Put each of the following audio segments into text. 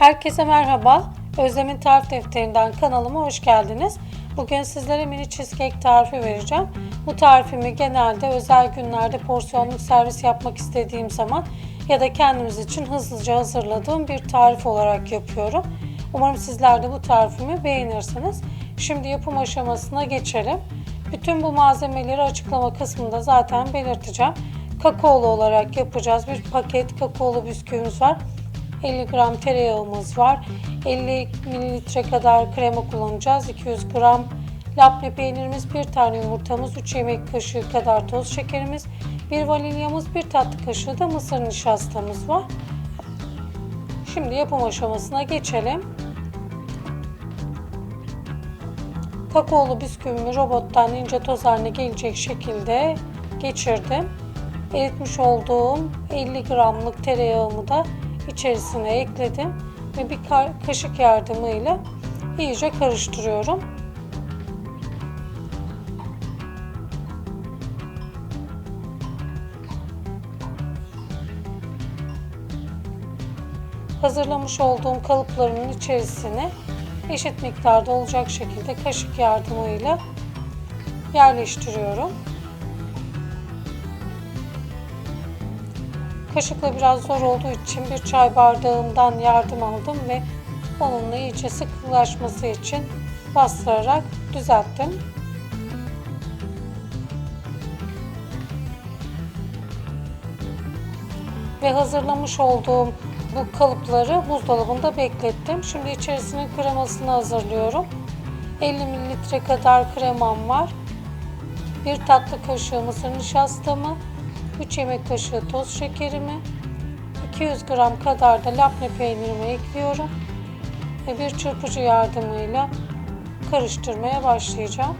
Herkese merhaba. Özlem'in tarif defterinden kanalıma hoş geldiniz. Bugün sizlere mini cheesecake tarifi vereceğim. Bu tarifimi genelde özel günlerde porsiyonluk servis yapmak istediğim zaman ya da kendimiz için hızlıca hazırladığım bir tarif olarak yapıyorum. Umarım sizler de bu tarifimi beğenirsiniz. Şimdi yapım aşamasına geçelim. Bütün bu malzemeleri açıklama kısmında zaten belirteceğim. Kakaolu olarak yapacağız. Bir paket kakaolu bisküvimiz var. 50 gram tereyağımız var. 50 mililitre kadar krema kullanacağız. 200 gram labne peynirimiz, bir tane yumurtamız, 3 yemek kaşığı kadar toz şekerimiz, bir vanilyamız, bir tatlı kaşığı da mısır nişastamız var. Şimdi yapım aşamasına geçelim. Kakaolu bisküvimi robottan ince toz haline gelecek şekilde geçirdim. Eritmiş olduğum 50 gramlık tereyağımı da içerisine ekledim ve bir kaşık yardımıyla iyice karıştırıyorum. Hazırlamış olduğum kalıplarımın içerisine eşit miktarda olacak şekilde kaşık yardımıyla yerleştiriyorum. Kaşıkla biraz zor olduğu için bir çay bardağından yardım aldım ve onunla iyice sıkılaşması için bastırarak düzelttim. Ve hazırlamış olduğum bu kalıpları buzdolabında beklettim. Şimdi içerisine kremasını hazırlıyorum. 50 mililitre kadar kremam var. Bir tatlı kaşığı mısır nişastamı, 3 yemek kaşığı toz şekerimi, 200 gram kadar da labne peynirimi ekliyorum ve bir çırpıcı yardımıyla karıştırmaya başlayacağım.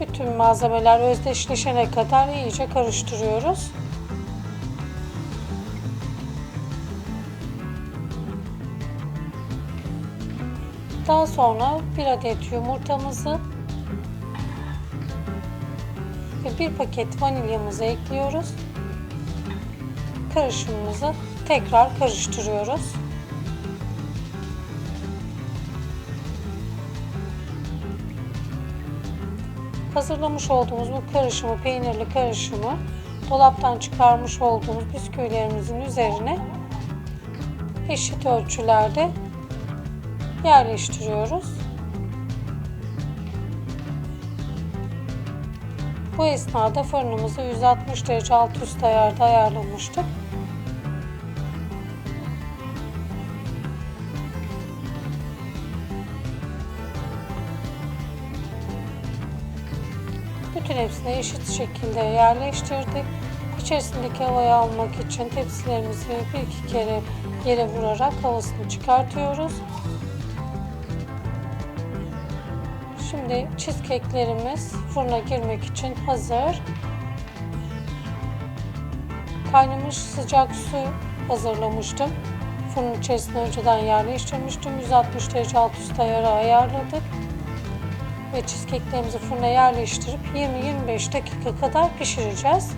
Bütün malzemeler özdeşleşene kadar iyice karıştırıyoruz. Daha sonra bir adet yumurtamızı ve bir paket vanilyamızı ekliyoruz. Karışımımızı tekrar karıştırıyoruz. Hazırlamış olduğumuz bu karışımı, peynirli karışımı dolaptan çıkarmış olduğumuz bisküvilerimizin üzerine eşit ölçülerde yerleştiriyoruz. Bu esnada fırınımızı 160 derece alt üst ayarda ayarlamıştık. Bütün hepsini eşit şekilde yerleştirdik. İçerisindeki havayı almak için tepsilerimizi bir iki kere yere vurarak havasını çıkartıyoruz. Şimdi cheesecake'lerimiz fırına girmek için hazır. Kaynamış sıcak su hazırlamıştım. Fırının içerisine önceden yerleştirmiştim. 160 derece alt üst ayarı ayarladık. Ve cheesecake'lerimizi fırına yerleştirip 20-25 dakika kadar pişireceğiz.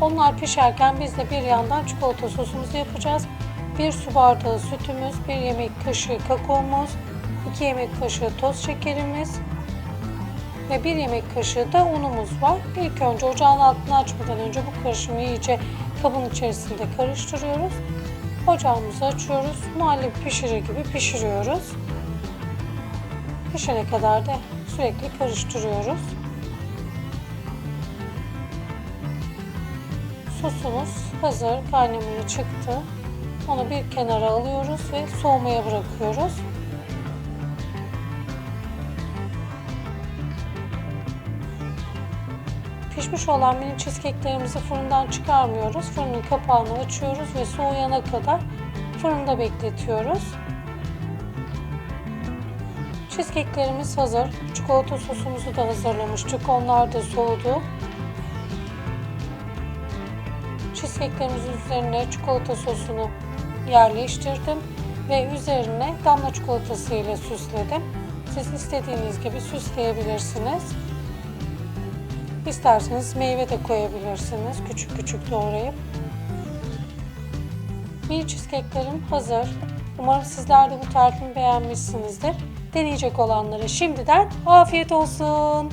Onlar pişerken biz de bir yandan çikolata sosumuzu yapacağız. Bir su bardağı sütümüz, bir yemek kaşığı kakaomuz, 2 yemek kaşığı toz şekerimiz ve bir yemek kaşığı da unumuz var. İlk önce ocağın altını açmadan önce bu karışımı iyice kabın içerisinde karıştırıyoruz. Ocağımızı açıyoruz. Muhallebi pişirir gibi pişiriyoruz. Pişene kadar da sürekli karıştırıyoruz. Sosumuz hazır, kaynamaya çıktı. Onu bir kenara alıyoruz ve soğumaya bırakıyoruz. Pişmiş olan mini cheesecake'lerimizi fırından çıkarmıyoruz. Fırının kapağını açıyoruz ve soğuyana kadar fırında bekletiyoruz. Cheesecake'lerimiz hazır. Çikolata sosumuzu da hazırlamıştık. Onlar da soğudu. Cheesecake'lerimizin üzerine çikolata sosunu yerleştirdim ve üzerine damla çikolatası ile süsledim. Siz istediğiniz gibi süsleyebilirsiniz. İsterseniz meyve de koyabilirsiniz küçük küçük doğrayıp. Mini cheesecake'lerim hazır. Umarım sizler de bu tarifimi beğenmişsinizdir. Deneyecek olanlara şimdiden afiyet olsun.